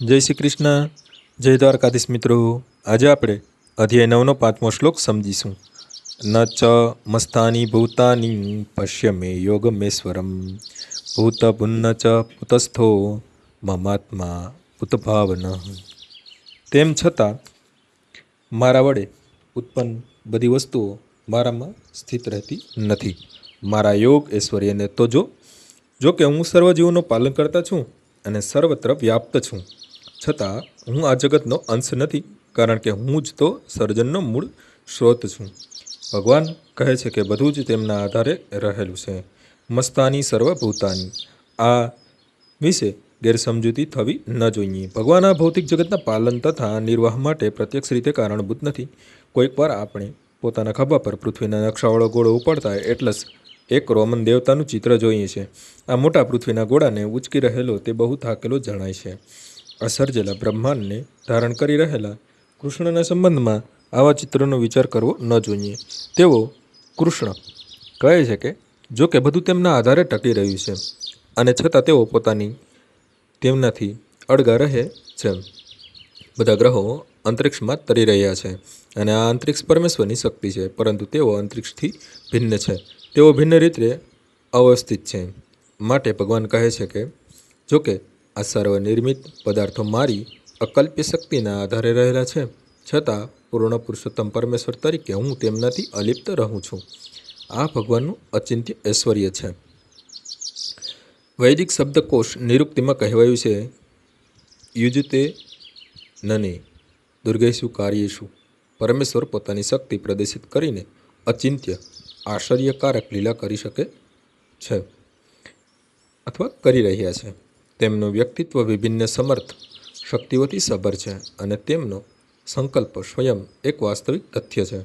જય શ્રી કૃષ્ણ. જય દ્વારકાધીશ મિત્રો. આજે આપણે અધ્યાય નવનો પાંચમો શ્લોક સમજીશું. ન ચ મસ્તાની ભૂતાની પશ્ય મે યોગમેશ્વરમ. ભૂત ભુન્ન ચ પુતસ્થો મમાત્મા ઉતભાવન તેમ છતાં મારા વડે ઉત્પન્ન બધી વસ્તુઓ મારામાં સ્થિત રહેતી નથી. મારા યોગ ઐશ્વર્યને તો જો જો કે હું સર્વજીવોનું પાલન કરતા છું અને સર્વત્ર વ્યાપ્ત છું. છતાં હું આ જગતનો અંશ નથી, કારણ કે હું જ તો સર્જનનો મૂળ સ્ત્રોત છું. ભગવાન કહે છે કે બધું જ તેમના આધારે રહેલું છે. મસ્તાની સર્વભૂતાની. આ વિશે ગેરસમજૂતી થવી ન જોઈએ. ભગવાન આ ભૌતિક જગતના પાલન તથા નિર્વાહ માટે પ્રત્યક્ષ રીતે કારણભૂત નથી. કોઈકવાર આપણે પોતાના ખભા પર પૃથ્વીના નકશાવાળો ગોળો ઉપાડતા એટલે એક રોમન દેવતાનું ચિત્ર જોઈએ છે. આ મોટા પૃથ્વીના ગોળાને ઉચકી રહેલો તે બહુ થાકેલો જણાય છે. આ સર્જેલા બ્રહ્માંડને ધારણ કરી રહેલા કૃષ્ણના સંબંધમાં આવા ચિત્રનો વિચાર કરવો ન જોઈએ. તેઓ કૃષ્ણ કહે છે કે જો કે બધું તેમના આધારે ટકી રહ્યું છે અને છતાં તેઓ પોતાની તેમનાથી અળગા રહે છે. બધા ગ્રહો અંતરિક્ષમાં તરી રહ્યા છે અને આ અંતરિક્ષ પરમેશ્વરની શક્તિ છે, પરંતુ તેઓ અંતરિક્ષથી ભિન્ન છે. તેઓ ભિન્ન રીતે અવસ્થિત છે. માટે ભગવાન કહે છે કે જો કે આ સર્વનિર્મિત પદાર્થો મારી અકલ્પ્ય શક્તિના આધારે રહેલા છે. છતાં, પૂર્ણ પુરુષોત્તમ પરમેશ્વર તરીકે હું તેમનાથી અલિપ્ત રહું છું. આ ભગવાનનું અચિંત્ય ઐશ્વર્ય છે. વૈદિક શબ્દકોશ નિરુક્તિમાં કહેવાયું છે યુજતે નને દુર્ગેશુ કાર્યેશુ. પરમેશ્વર પોતાની શક્તિ પ્રદર્શિત કરીને અચિંત્ય, આશ્ચર્યકારક લીલા કરી શકે છે, અથવા કરી રહ્યા છે. તેમનું વ્યક્તિત્વ વિભિન્ન સમર્થ, શક્તિઓથી સભર છે અને તેમનો સંકલ્પ સ્વયં એક વાસ્તવિક તથ્ય છે.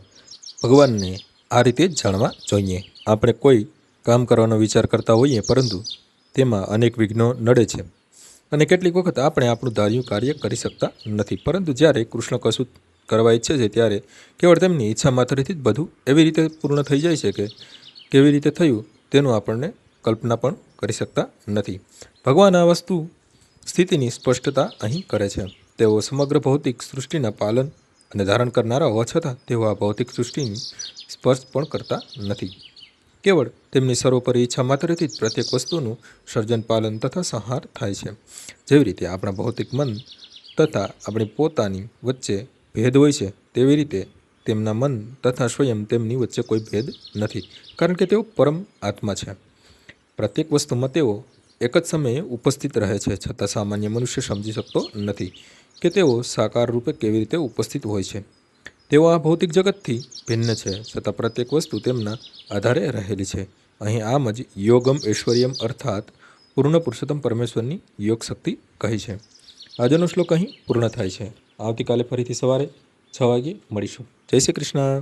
ભગવાનને આ રીતે જ જાણવા જોઈએ. આપણે કોઈ કામ કરવાનો વિચાર કરતા હોઈએ પરંતુ તેમાં અનેક વિઘ્નો નડે છે અને કેટલીક વખત આપણે આપણું ધાર્યું કાર્ય કરી શકતા નથી. પરંતુ જ્યારે કૃષ્ણ કશું કરવા ઈચ્છે છે ત્યારે કેવળ તેમની ઈચ્છા માત્રથી જ બધું એવી રીતે પૂર્ણ થઈ જાય છે કે કેવી રીતે થયું તેનું આપણને કલ્પના પણ કરી શકતા નથી. ભગવાન આ વસ્તુ સ્થિતિની સ્પષ્ટતા અહીં કરે છે. તેઓ સમગ્ર ભૌતિક સૃષ્ટિના પાલન અને ધારણ કરનારા હોવા છતાં તેઓ આ ભૌતિક સૃષ્ટિની સ્પર્શ પણ કરતા નથી. કેવળ તેમની સર્વોપરી ઈચ્છા માત્રથી જ પ્રત્યેક વસ્તુનું સર્જન, પાલન તથા સંહાર થાય છે. જેવી રીતે આપણા ભૌતિક મન તથા આપણી પોતાની વચ્ચે ભેદ હોય છે, તેવી રીતે તેમના મન તથા સ્વયં તેમની વચ્ચે કોઈ ભેદ નથી. કારણ કે તેઓ પરમ આત્મા છે. પ્રત્યેક વસ્તુમાં તેઓ એક જ સમયે ઉપસ્થિત રહે છે છતાં સામાન્ય મનુષ્ય સમજી શકતો નથી કે તેઓ સાકાર રૂપે કેવી રીતે ઉપસ્થિત હોય છે. તેઓ આ ભૌતિક જગતથી ભિન્ન છે છતાં પ્રત્યેક વસ્તુ તેમના આધારે રહેલી છે. અહીં આમ જ યોગમ ઐશ્વર્યમ અર્થાત પૂર્ણ પુરુષોત્તમ પરમેશ્વરની યોગ શક્તિ કહી છે. આજનો શ્લોક અહીં પૂર્ણ થાય છે. આવતીકાલે ફરીથી સવારે છ વાગે મળીશું. જય શ્રી કૃષ્ણ.